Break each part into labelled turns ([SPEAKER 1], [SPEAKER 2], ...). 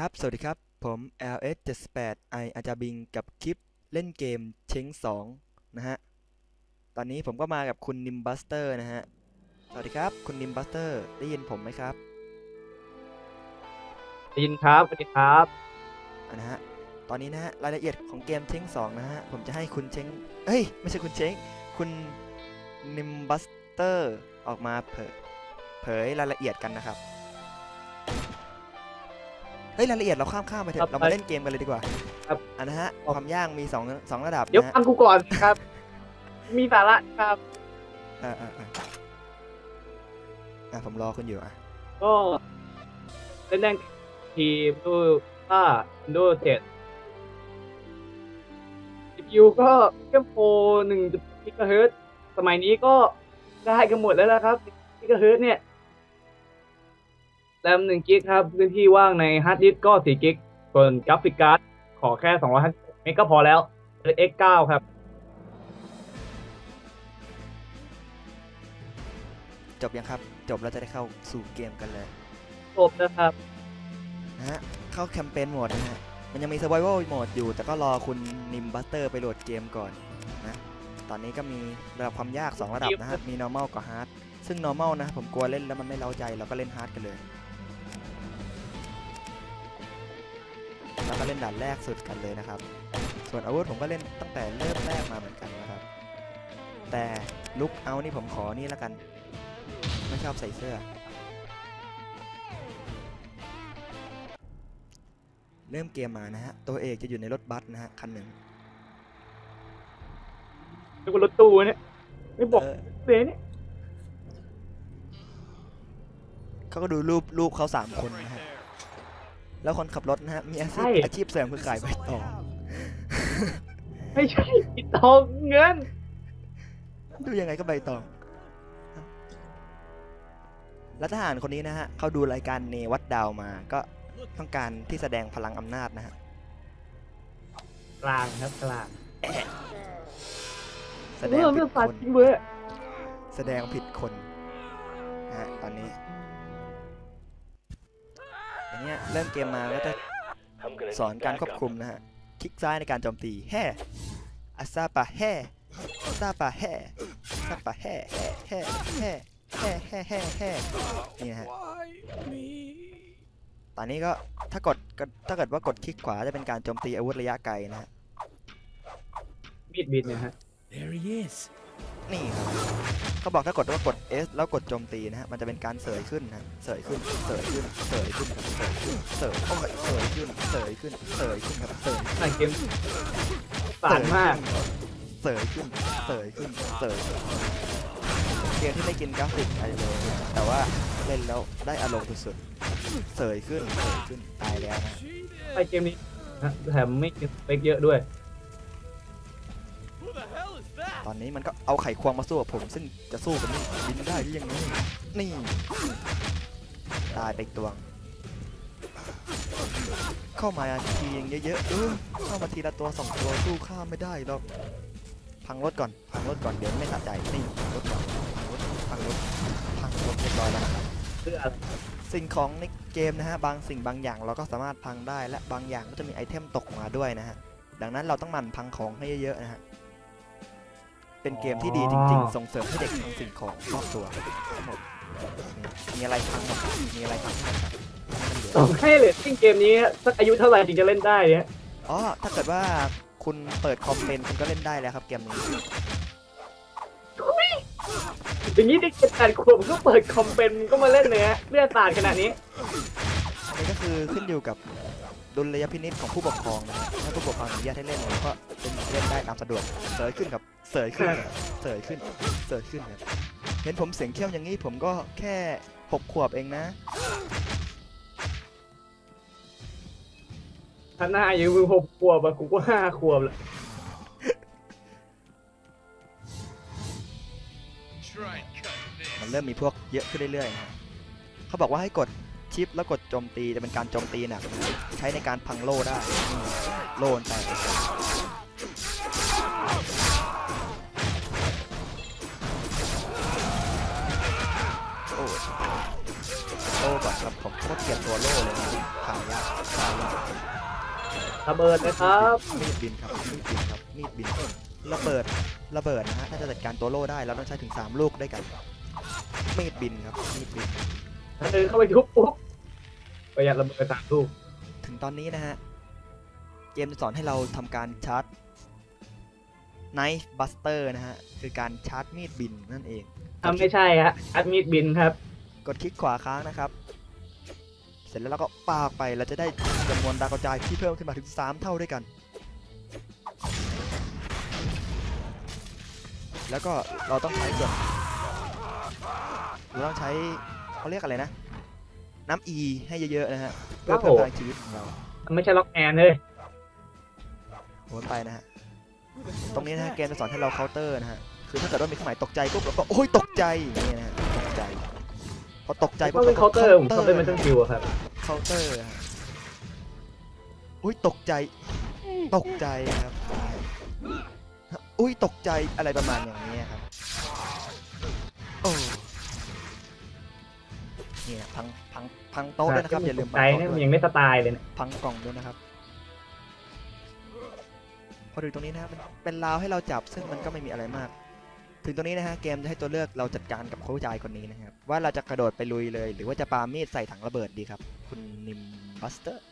[SPEAKER 1] ครับ สวัสดีครับ ผม LS 78 I อาจาบิงกับคลิปเล่นเกมเช้ง2 นะฮะ ตอนนี้ผมก็มากับคุณนิมบัสเตอร์นะฮะ สวัสดีครับ คุณนิมบัสเตอร์ได้ยินผมไหมครับ
[SPEAKER 2] ได้ยินครับ สวัสดีครับ
[SPEAKER 1] อะนะฮะ ตอนนี้นะฮะ รายละเอียดของเกมเช้ง2 นะฮะ ผมจะให้คุณเช้งเอ้ย ไม่ใช่คุณเช้ง คุณนิมบัสเตอร์ออกมาเผยเผยรายละเอียดกันนะครับ เฮ้ยรายละเอียดเราข้ามข้ามไปเถ
[SPEAKER 2] ครั
[SPEAKER 1] อะ
[SPEAKER 2] บ
[SPEAKER 1] เรามาเล่นเกมกันเลยดีกว่า
[SPEAKER 2] ครับ
[SPEAKER 1] อะนะฮะ
[SPEAKER 2] ครับ
[SPEAKER 1] ความยากมีสองสองระดับ
[SPEAKER 2] เดี๋ยว
[SPEAKER 1] นะฮะ
[SPEAKER 2] ฟังกูก่อนครับ มีสาระครับ
[SPEAKER 1] อ่าอ่าอ่าอะผมรอคุณอยู่อะ
[SPEAKER 2] ก็เล่นแรงทีมดูถ้าดูเจ็ด CPU ก็เครื่องโฟหนึ่งกิกะเฮิรตซ์สมัยนี้ก็ได้กันหมดแล้วนะครับกิกะเฮิรตซ์เนี่ย แรมหนึ่งกิกครับ พื้นที่ว่างในฮาร์ดดิสก์ก็สี่กิกส่วนกราฟิกการ์ดขอแค่สองร้อยห้าสิบเมกก็พอแล้วเป็น X9 ครับ
[SPEAKER 1] จบยังครับ จบแล้วจะได้เข้าสู่เกมกันเลย
[SPEAKER 2] จบนะครับ
[SPEAKER 1] นะฮะเข้าแคมเปญโหมดนะฮะ มันยังมี survival โหมดอยู่ แต่ก็รอคุณนิมบัสเตอร์ไปโหลดเกมก่อนนะตอนนี้ก็มีระดับความยาก 2 ระดับนะฮะ มี normal กับ hard ซึ่ง normal นะผมกลัวเล่นแล้วมันไม่เล้าใจเราก็เล่น hard กันเลย แล้วก็เล่นด่านแรกสุดกันเลยนะครับ ส่วนอาวุธผมก็เล่นตั้งแต่เริ่มแรกมาเหมือนกันนะครับ แต่ลุกเอานี่ผมขอนี่ละกัน ไม่ชอบใส่เสื้อ เริ่มเกมมานะฮะ ตัวเอกจะอยู่ในรถบัสนะฮะคันหนึ่ง
[SPEAKER 2] นึกว่ารถตู้เนี่ยไม่บอก
[SPEAKER 1] เออ
[SPEAKER 2] เลยเนี่ย
[SPEAKER 1] เขาก็ดูรูปรูปเขาสามคนนะฮะ แล้วคนขับรถนะฮะมีอาชีพอาชีพเสริมคือขายใบตอง
[SPEAKER 2] ไม่ใช่ปิดทองเงิน
[SPEAKER 1] ดูยังไงก็ใบตอง แล้วทหารคนนี้นะฮะเขาดูรายการเนวัดดาวมา ก็ต้องการที่แสดงพลังอำนาจนะฮะ
[SPEAKER 2] กลางครับกลาง
[SPEAKER 1] แสดง
[SPEAKER 2] เรื่อง
[SPEAKER 1] ผิ
[SPEAKER 2] เรื่อ
[SPEAKER 1] ด
[SPEAKER 2] ง
[SPEAKER 1] ค
[SPEAKER 2] ฟาด
[SPEAKER 1] น
[SPEAKER 2] ทิ้งเว้ย
[SPEAKER 1] แสดงผิดคนนะฮะตอนนี้อย่าง เนี่ยเริ่มเกมมาก็จะสอนการควบคุมนะฮะคลิกซ้ายในการโจมตีแฮ่อาซาปะแฮ่อาซาปะแฮ่อาซาปะแฮ่แฮ่แฮ่แฮ่แฮ่แฮ่แฮ่นี่ฮะตอนนี้ก็ถ้ากดถ้าเกิดว่ากดคลิกขวาจะเป็นการโจมตีอาวุธระยะไกลนะฮะ
[SPEAKER 2] บิดบิดนะฮะ
[SPEAKER 3] There he is
[SPEAKER 1] นี่ครับเขาบอกถ้ากดว่ากด S แล้วกดโจมตีนะฮะมันจะเป็นการเสยขึ้นนะฮะเสยขึ้นเสยขึ้นเสยขึ้นครับเสยขึ้นเสยโอ้ยเสยขึ้นเสยขึ้นเสยขึ้นครับเสยขึ้น
[SPEAKER 2] หนังเกมสารมาก
[SPEAKER 1] เสยขึ้นเสยขึ้นเสยขึ้นเกมที่ไม่กินกราฟิกอะไรเลยแต่ว่าเล่นแล้วได้อารมณ์สุดๆเสยขึ้นเสยขึ้นตายแล้วนะ
[SPEAKER 2] ไอเกมนี้นะแถมไม่กินสเปคเยอะด้วย
[SPEAKER 1] ตอนนี้มันก็เอาไขควงมาสู้กับผม ซึ่งจะสู้กับนี่บินได้หรือยังไงนี่ตายไปตัวงเข้ามาทีอย่างเยอะๆเออเข้ามาทีละตัวสองตัวสู้ข้ามไม่ได้หรอกพังรถก่อนพังรถก่อนเดี๋ยวไม่สะใจนี่พังรถก่อนพังรถพังรถพังรถเรียบร้อยแล้วครับ
[SPEAKER 2] เพื่ออะไร
[SPEAKER 1] สิ่งของในเกมนะฮะบางสิ่งบางอย่างเราก็สามารถพังได้และบางอย่างก็จะมีไอเทมตกมาด้วยนะฮะดังนั้นเราต้องหมั่นพังของให้เยอะๆนะฮะ เป็นเกมที่ดีจริง ๆ ส่งเสริมให้เด็กพังสิ่งของรอบตัวทั้งหมดมีอะไรพังหมดครับมีอะไรพังหมดครับให้มันเหลือ
[SPEAKER 2] ต้องให้เลยซึ่งเกมนี้สักอายุเท่าไหร่ถึงจะเล่นได้เนี่ย
[SPEAKER 1] อ๋อถ้าเกิดว่าคุณเปิดคอมเป็นคุณก็เล่นได้แล้วครับเกมนี้
[SPEAKER 2] อย่างนี้เด็กเจ็ดแปดขวบก็เปิดคอมเป็นก็มาเล่นเลยฮะเลือดสาดขนาดนี้
[SPEAKER 1] นี่ก็คือขึ้นอยู่กับดุลยพินิจของผู้ปกครองนะฮะถ้าผู้ปกครองอนุญาตให้เล่นเราก็เป็นเล่นได้ตามสะดวกเสยขึ้นครับ เสยขึ้นครับเสยขึ้นเสยขึ้นครับเห็นผมเสียงเข้มอย่างนี้ผมก็แค่หกขวบเองนะ
[SPEAKER 2] ถ้าหน้าอยู่มึงหกขวบอะกูก็ห้าขวบแล้ว
[SPEAKER 3] Try and cut this.
[SPEAKER 1] มันเริ่มมีพวกเยอะขึ้นเรื่อยๆนะฮะเขาบอกว่าให้กดชิปแล้วกดโจมตีจะเป็นการโจมตีหนักนะฮะใช้ในการพังโล่ได้อืมโล่มันแต โอ้โล่ก่อนครับผมโคตรเกลียดตัวโล่เลยนะพังยากตาย
[SPEAKER 2] ระเบิดนะครับ
[SPEAKER 1] มีดบินครับมีดบินครับมีดบินระเบิดระเบิดนะฮะถ้าจะจัดการตัวโล่ได้เราต้องใช้ถึง 3 ลูกด้วยกันมีดบินครับมีดบิน
[SPEAKER 2] ถ้าเดินเข้าไปทุบปุ๊บประหยัดระเบิดสามลูก
[SPEAKER 1] ถึงตอนนี้นะฮะเกมจะสอนให้เราทำการชาร์จ Knife Buster นะฮะ คือการชาร์จมีดบินนั่นเอง
[SPEAKER 2] ทำไม่ใช่ฮะอัดมีดบินครับ
[SPEAKER 1] กดคลิกขวาค้างนะครับ เสร็จแล้วเราก็ปาออกไปเราจะได้จำนวนดาวกระจายที่เพิ่มขึ้นมาถึง 3 เท่าด้วยกัน แล้วก็เราต้องใช้ส่วนเราต้องใช้เขาเรียกอะไรนะ น้ำ E ให้เยอะๆนะฮะเพื่อเพิ่มพลังชีวิตของเรา
[SPEAKER 2] มันไม่ใช่ล็อกแอนเลย
[SPEAKER 1] โหนไปนะฮะ ตรงนี้นะฮะเกมจะสอนให้เราเคาน์เตอร์นะฮะ คือถ้าเกิดว่ามีเครื่องหมายตกใจปุ๊บเราก็โอ้ยตกใจอย่างนี้นะฮะตกใจพ อตกใจปุ๊
[SPEAKER 2] ก็
[SPEAKER 1] บ
[SPEAKER 2] เป็นเคาน์เตอร์ผมชอบเป็นมันต้องคิวอะครับ
[SPEAKER 1] เคาน์เตอร์ฮะอุ้ยตกใจ ตกใจครับ อุ้ยตกใจอะไรประมาณอย่างนี้ครับโอ้เนี่ยพังพังพังโต๊ะด้วยนะครับอย่าลืม
[SPEAKER 2] ใจ
[SPEAKER 1] พัง
[SPEAKER 2] เนี่ย
[SPEAKER 1] โต๊ะ
[SPEAKER 2] มัน
[SPEAKER 1] ด้วย
[SPEAKER 2] ยังไม่สไตล์เลยเนี่ย
[SPEAKER 1] พังกล่องด้วยนะครับ พอถึงตรงนี้นะครับมันเป็นราวให้เราจับซึ่งมันก็ไม่มีอะไรมาก ถึงตรงนี้นะฮะเกมจะให้ตัวเลือกเราจัดการกับเขาชายคนนี้นะครับว่าเราจะกระโดดไปลุยเลย หรือว่าจะปามีดใส่ถังระเบิดดีครับ คุณนิมบัสเตอร์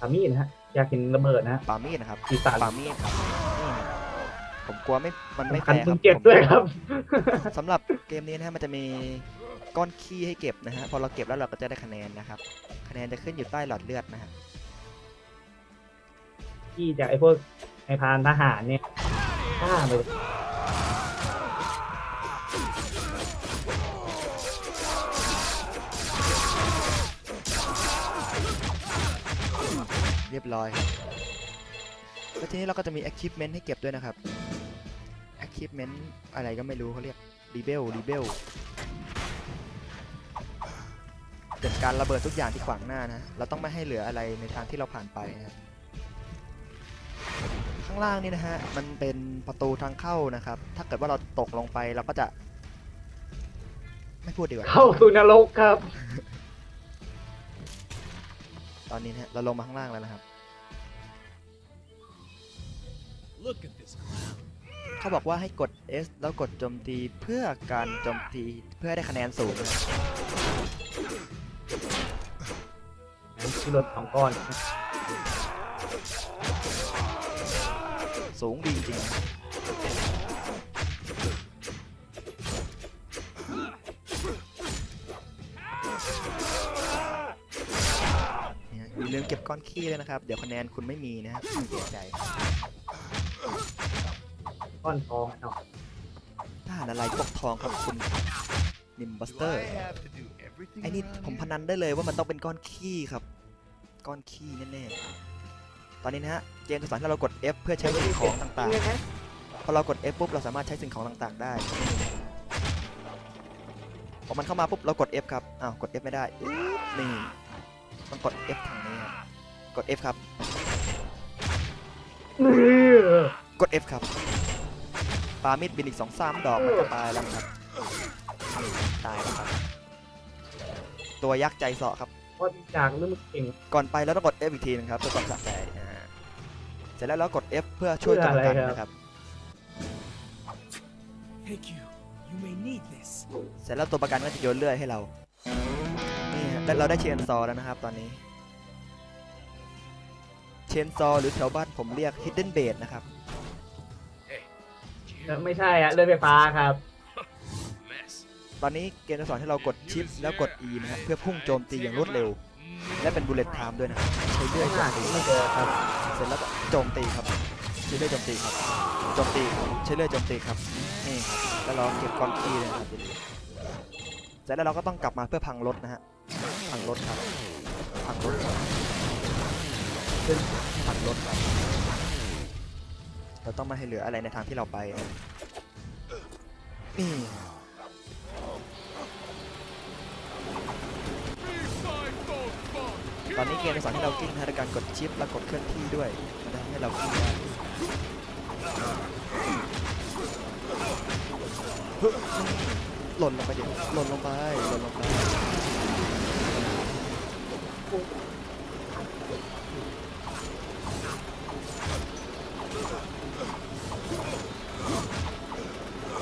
[SPEAKER 2] ปามีดนะฮะอยากกินระเบิดนะฮะ
[SPEAKER 1] ปามีดนะครับ
[SPEAKER 2] ปีศาจ
[SPEAKER 1] ปามีดครับนี่ฮะผมกลัวไม่มันไม่แฟ
[SPEAKER 2] คัน
[SPEAKER 1] ร์ค
[SPEAKER 2] มึ
[SPEAKER 1] รั
[SPEAKER 2] ง
[SPEAKER 1] บ
[SPEAKER 2] เจ็บ
[SPEAKER 1] ผม
[SPEAKER 2] ด้วยครับ
[SPEAKER 1] สำหรับเกมนี้นะฮะมันจะมีก้อนขี้ให้เก็บนะฮะพอเราเก็บแล้วเราก็จะได้คะแนนนะครับ คะแนนจะขึ้นอยู่ใต้หลอดเลือดนะฮะ
[SPEAKER 2] ที่จากไอ้พวกในพรานทหารเนี่ย ฆ่าเลย
[SPEAKER 1] เรียบร้อยแล้วทีนี้เราก็จะมี achievement ให้เก็บด้วยนะครับ achievement อะไรก็ไม่รู้เขาเรียก rebel rebel จัดการระเบิดทุกอย่างที่ขวางหน้านะ เราต้องไม่ให้เหลืออะไรในทางที่เราผ่านไปนะข้างล่างนี่นะฮะ มันเป็นประตูทางเข้านะครับ ถ้าเกิดว่าเราตกลงไปเราก็จะ ไม่พูดดีกว่า
[SPEAKER 2] เข้าสู่นรกครับ
[SPEAKER 1] ตอนนี้นะฮะเราลงมาข้างล่างแล้วนะครับ
[SPEAKER 3] Look at this clown.
[SPEAKER 1] เขาบอกว่าให้กด S แล้วกดโจมตีเพื่อการโจมตีเพื่อให้ได้คะแนนสูงนะครับ
[SPEAKER 2] ที่รถสองก้อน
[SPEAKER 1] สูงดีจริงเนี่ยอย่าลืมเก็บก้อนขี้ด้วยนะครับ เดี๋ยวคะแนนคุณไม่มีนะครับเสียใจ
[SPEAKER 2] ก้อนทองเนาะ
[SPEAKER 1] ทหารอะไรปกทองครับคุณนิมบัสเตอร์
[SPEAKER 3] have to do everything
[SPEAKER 1] ไอ้นี่ผมพนันได้เลยว่ามันต้องเป็นก้อนขี้ครับ ก้อนขี้แน่ๆตอนนี้นะฮะ เกมจะสอนให้เรากด F เพื่อใช้สิ่งของต่างๆ พอเรากด F ปุ๊บเราสามารถใช้สิ่งของต่างๆ ได้ พอมันเข้ามาปุ๊บเรากด F ครับ อ้าวกด F ไม่ได้อึ๊บนี่ต้องกด F ทางนี้ครับกด F ครับ กด F ครับ ปามิดบินอีกสองสามดอกมันก็ตายแล้วครับนี่ตายแล้วครับ ตัวยักษ์ใจเสาะครับ
[SPEAKER 2] พอจากเรื่องมันเก่ง
[SPEAKER 1] ก่อนไปเราต้องกด F อีกทีนึงครับเพื่อความสะใจอ่า เสร็จแล้วเรากด F เพื่อช่วยตัวประกันนะครับ
[SPEAKER 3] Thank you. You may need this.
[SPEAKER 1] เสร็จแล้วตัวประกันก็จะโยนเลื่อยให้เรา นี่ฮะแต่เราได้เชนซอแล้วนะครับตอนนี้ เชนซอหรือแถวบ้านผมเรียก hidden blade นะครับ
[SPEAKER 2] ไม่ใช่อะเลื่อยไฟฟ้าครับ
[SPEAKER 3] Mess.
[SPEAKER 1] ตอนนี้เกมจะสอนให้เรากดชิปแล้วกด E นะฮะเพื่อพุ่งโจมตีอย่างรวดเร็ว และเป็น bullet time ด้วยนะครับใช้เลื่อยโจมตี
[SPEAKER 2] ไม่เจอครับ
[SPEAKER 1] เสร็จแล้วก็โจมตีครับใช้เลื่อยโจมตีครับโจมตีใช้เลื่อยโจมตีครับนี่ครับแล้วเราเก็บกอนขี้เลยนะครับอย่าลืมเสร็จแล้วเราก็ต้องกลับมาเพื่อพังรถนะฮะพังรถครับพังรถครับพังรถครับเราต้องไม่ให้เหลืออะไรในทางที่เราไปนี่ ตอนนี้เกมจะสอนให้เรากิ้งนะฮะโดการกดชิปแล้วกดเคลื่อนที่ด้วยมันจะทำให้เรากิ้งได้เฮ้ยหล่นลงไปเดี๋ยวหล่นลงไปหล่นลงไป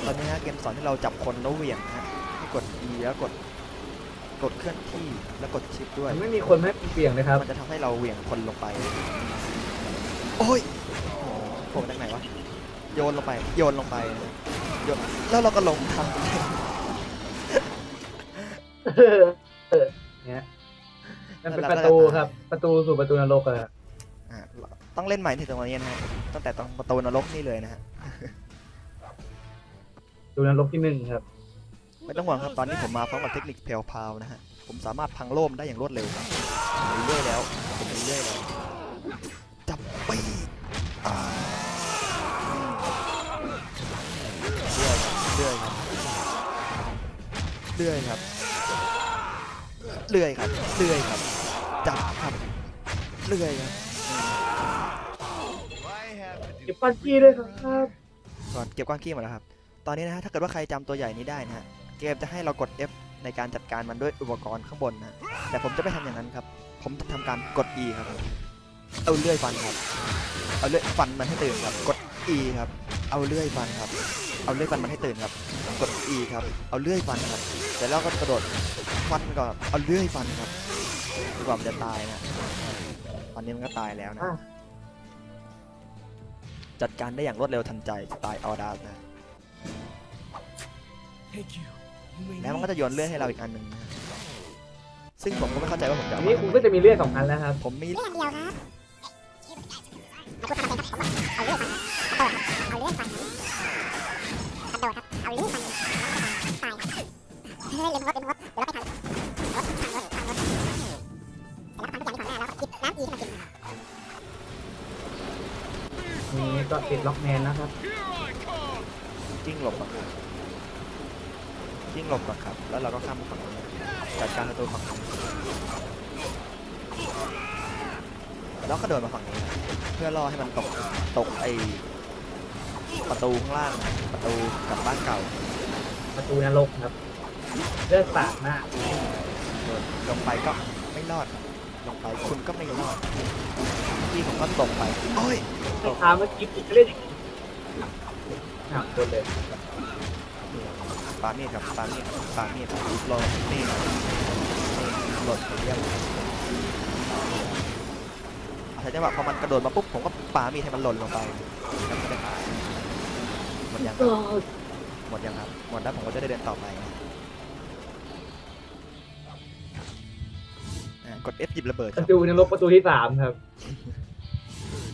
[SPEAKER 1] ตอนนี้ฮะเกมสอนให้เราจับคนแล้วเหวี่ยงนะฮะกด E แล้วกด กดเคลื่อนที่แล้วกดชิปด้วย
[SPEAKER 2] ไม่มีคนให้เปลี่ยนนะครับ
[SPEAKER 1] มันจะทำให้เราเหวี่ยงคนลงไป โอ้ยโอ้โหโผล่มาจากไหนวะ โยนลงไป โยนลงไปนะโยนแล้วเราก็ลงทาง
[SPEAKER 2] เออเออเนี่ยมันเป็นประตูครับ ประตูสู่ประตูนรกอะครับ
[SPEAKER 1] อะต้องเล่นใหม่ที่ตรงนี้นะฮะ ตั้งแต่ตรงประตูนรกนี่เลยนะฮะ
[SPEAKER 2] ประตูนรกที่หนึ่งครับ
[SPEAKER 1] ไม่ต้องห่วงครับตอนนี้ผมมาพร้อมกับเทคนิคเพลวพราวนะฮะผมสามารถพังโล่มได้อย่างรวดเร็วครับผมเรื่อยแล้วผมเรื่อยแล้วจับปีอ่าเรื่อยครับเรื่อยครับเรื่อยครับเรื่อยครับจับครับเรื่อยครับ
[SPEAKER 3] I have to
[SPEAKER 2] เก็
[SPEAKER 3] do
[SPEAKER 2] บปันกี้ด้วยครับ
[SPEAKER 1] ก่อนเก็บก้อนขี้หมดแล้วครับ ตอนนี้นะฮะถ้าเกิดว่าใครจำตัวใหญ่นี้ได้นะฮะ เกมจะให้เรากด F ในการจัดการมันด้วยอุปกรณ์ข้างบนนะ แต่ผมจะไม่ทำอย่างนั้นครับ ผมจะทำการกด E ครับ เอาเลื่อยฟันครับ เอาเลื่อยฟันมันให้ตื่นครับ กด E ครับ เอาเลื่อยฟันครับ เอาเลื่อยฟันมันให้ตื่นครับ กด E ครับ เอาเลื่อยฟันครับเสร็จแล้วก็กระโดดฟันก่อนเอาเลื่อยฟันครับดีกว่ามันจะตายนะตอนนี้มันก็ตายแล้วนะ
[SPEAKER 2] อะ
[SPEAKER 1] จัดการได้อย่างรวดเร็วทันใจสไตล์ออดาสนะ
[SPEAKER 3] Thank you. You may
[SPEAKER 1] แล้วมัน
[SPEAKER 3] need
[SPEAKER 1] ก็จะโยนเลื่อยให้เราอีกอันหนึ่งนะซึ่งผมก็ไม่เข้าใจว่าผมจะ
[SPEAKER 2] อั
[SPEAKER 1] เอา
[SPEAKER 2] น
[SPEAKER 1] มา
[SPEAKER 2] นี้คุณก็จะมีเลือดสองอันแล้วครับ
[SPEAKER 1] ผมมี
[SPEAKER 4] เรื่องเดียวครับเอาเลื่อยฟันเอาเลื่อยฟันกระโดดครับเอาเลื่อยฟันตายเฮ้ยเร็วรถเร็วรถเดี๋ยวเราไปทันรถทันรถทันรถแล้วก็ทำทุกอย่างที่ขวางหน้าแล้วก็หยิบน้ำอีขึ้นมากิน
[SPEAKER 2] นี่ก็ติดล็อกแมนนะครับ
[SPEAKER 1] จิ้งหลบอะ ครับจิ้งหลบอะครับ แล้วเราก็ข้ามฝั่งนี้จัดการประตูฝั่งนี้แล้วก็เดินมาฝั่งนี้นะเพื่อรอให้มันตกตกไอประตูข้างล่างนะประตูกลับบ้านเก่า
[SPEAKER 2] ประตูนรกครับ เลือดสาดมาก
[SPEAKER 1] โดนลงไปก็ไม่รอดครับลงไปคุณก็ไม่รอดที่ผมก็ตกไปโอ้ย
[SPEAKER 2] ลูกค้าเมื่อกี้คุณเล่นอย่างนี้หักคนเลย
[SPEAKER 1] ปามีดครับปามีดครับปามีดครับลงนี่ครับนี่หล่นไปเรียบแต่จังหวะพอมันกระโดดมาปุ๊บผมก็ปามีดให้มันหล่นลงไปแล้วมันจะตายหมดยังครับหมดยังครับหมดแล้วผมก็จะได้เดินต่อไปนะอ่ากด F หยิบระเบิด
[SPEAKER 2] ป
[SPEAKER 1] ครับ
[SPEAKER 2] ระตูนรกประตูที่สามครับ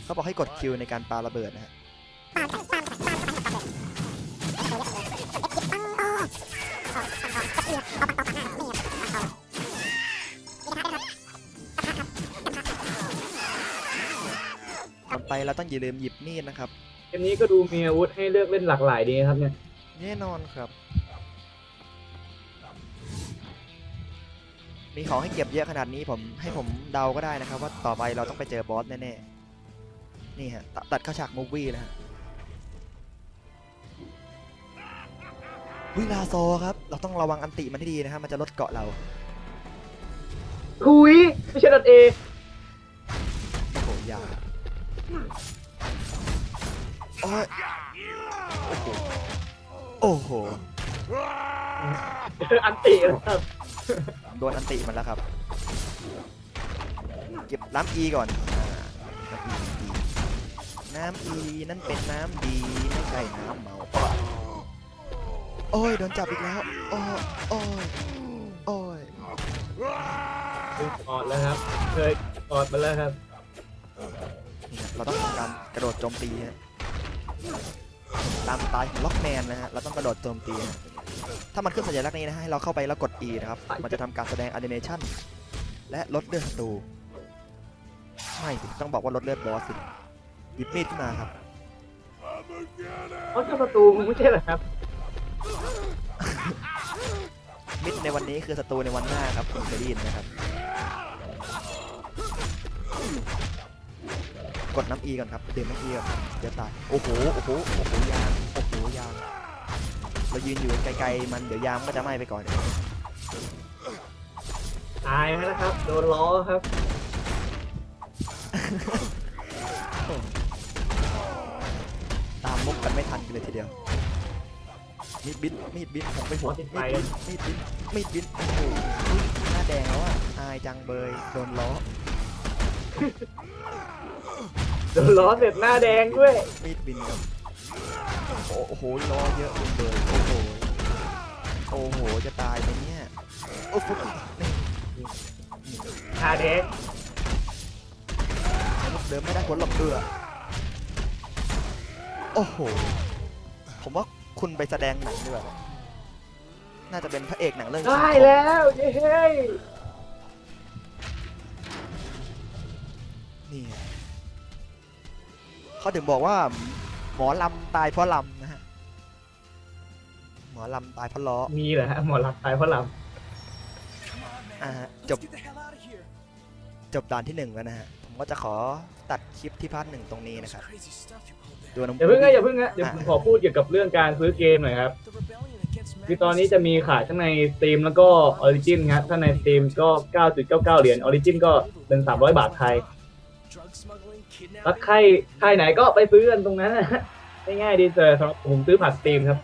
[SPEAKER 1] เขาบอกให้กด Q ในการปาระเบิดนะฮะ
[SPEAKER 4] ออกปังออกเอาปังออกปังหน้านี่ครับปังออกนี่นะครับนี่ครับกระทะครับกระทะครับ
[SPEAKER 1] ก่อนไปเราต้องอย่าลืมหยิบมีดนะครับ
[SPEAKER 2] เกมนี้ก็ดูมีอาวุธให้เลือกเล่นหลากหลายดีครับเนี่ย
[SPEAKER 1] แน่นอนครับ มีของให้เก็บเยอะขนาดนี้ผมให้ผมเดาก็ได้นะครับ ว่าต่อไปเราต้องไปเจอบอสแน่ๆ นี่ฮะตตัดเข้าฉากมูฟวี่นะฮะ วิลาโซครับ เราต้องระวังอันติมันให้ดีนะครับมันจะลดเกาะเรา
[SPEAKER 2] คุยไม่ใช่ดอทเอ
[SPEAKER 1] โอ้โหยาโอ้ยโอ้โหโอ้โห
[SPEAKER 2] อันตินะครับ
[SPEAKER 1] โดนอันติมันแล้วครับ เก็บน้ำอีก่อนอ่าน้ำอีน้ำอีนั่นเป็นน้ำดี ไม่ใช่น้ำเมา โอ้ยโดนจับอีกแล้ว โอ้ยโอ้ยโอ้ย
[SPEAKER 2] ดูกอดแล้วครับ เคยกอดมาแล้วครับ
[SPEAKER 1] นี่ฮะเราต้องทำการกระโดดโจมตีฮะตามสไตล์ของล็อกแมนนะฮะเราต้องกระโดดโจมตีฮะถ้ามันขึ้นสัญลักษณ์นี้นะฮะให้เราเข้าไปแล้วกด E นะครับ มันจะทำการแสดงแอนิเมชันและลดเลือดศัตรูไม่สิต้องบอกว่าลดเลือดบอสสิหยิบมีดขึ้นมาครับ
[SPEAKER 2] เพราะเจ้าประตูมันไม่ใช่เหรอครับ
[SPEAKER 1] มิดในวันนี้คือศัตรูในวันหน้าครับคุณเคยได้ยินนะครับ กดน้ำ E ก่อนครับดื่มน้ำ E ก่อนครับเดี๋ยวตายโอ้โหโอ้โหโอ้โหยางโอ้โหยางเรายืนอยู่ไกลๆมันเดี๋ยวยางมันก็จะไหม้ไปก่อน
[SPEAKER 2] ตายแล้วนะครับ โดนล้อครับ
[SPEAKER 1] ตามมุกกันไม่ทันกันเลยทีเดียว มีดบินมีดบินผมไปหัว
[SPEAKER 2] ติดไฟ
[SPEAKER 1] มีดบินมีดบินมีดบินโอ้โหอุ๊ยหน้าแดงแล้วอะอายจังเบยโดนล้อ
[SPEAKER 2] โดนล้อเสร็จหน้าแดงด้วย
[SPEAKER 1] มีดบินครับโอ้โหล้อเยอะจังเบยโอ้โหโอ้โหจะตายไหมเนี่ยโอ้โหนี่
[SPEAKER 2] หน้าแดง
[SPEAKER 1] มุกเดิมไม่ได้ผลหลบเอือโอ้โหผมว่า คุณไปแสดงหนังดีกว่าน่าจะเป็นพระเอกหนังเรื่อง
[SPEAKER 2] ได้แล้วเย้ย
[SPEAKER 1] นี่ไงเขาถึงบอกว่า หมอลำตายเพราะลำนะฮะหมอลำตายเพราะล้อ
[SPEAKER 2] มีเหรอฮะหมอรับตายเพราะล
[SPEAKER 1] อ่าฮะจบจบด่านที่หนึ่งแล้วนะฮะ ผมก็จะขอตัดคลิปที่พาร์ทหนึ่งตรงนี้นะครับดูน้ำำ
[SPEAKER 2] อย่าเพิ่งนะอย่าเพิ่งนะเดี๋ยวผมขอพูดเกี่ยวกับเรื่องการซื้อเกมหน่อยครับ คือตอนนี้จะมีขายทั้งใน Steam แล้วก็ Origin ครับถ้าใน Steam ก็ 9.99 เหรียญ Origin ก็เป็น 300 บาทไทยแล้วใครใครไหนก็ไปซื้อกันตรงนั้นนะฮะง่ายๆดีเจอสำหรับผมซื้อผ่าน Steam ครับ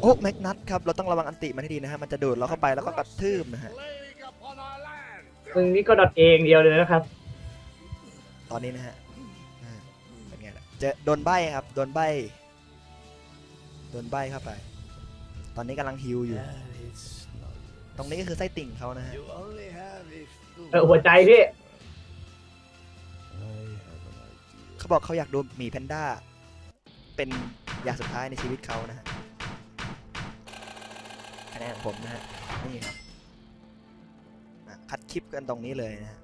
[SPEAKER 1] โอ้แม็กนัทครับ เราต้องระวังอันติมันให้ดีนะฮะ มันจะดูดเราเข้าไปแล้วก็กระทืบนะฮะ
[SPEAKER 2] ซึ่งนี่ก็ดอทเองเดียวเลยนะครับ
[SPEAKER 1] ตอนนี้นะฮะอ่าเป็นไงล่ะเจอโดนใบครับ โดนใบ โดนใบเข้าไป ตอนนี้กำลังฮิวอยู่ ตรงนี้ก็คือไส้ติ่งเขานะฮะ
[SPEAKER 3] You only have a
[SPEAKER 2] เออหัวใจพี่
[SPEAKER 1] เขาบอกเขาอยากดูหมีแพนด้า เป็นอย่างสุดท้ายในชีวิตเขานะฮะคะแนนของผมนะฮะ นี่ครับอะ คัดคลิปกันตรงนี้เลยนะฮะ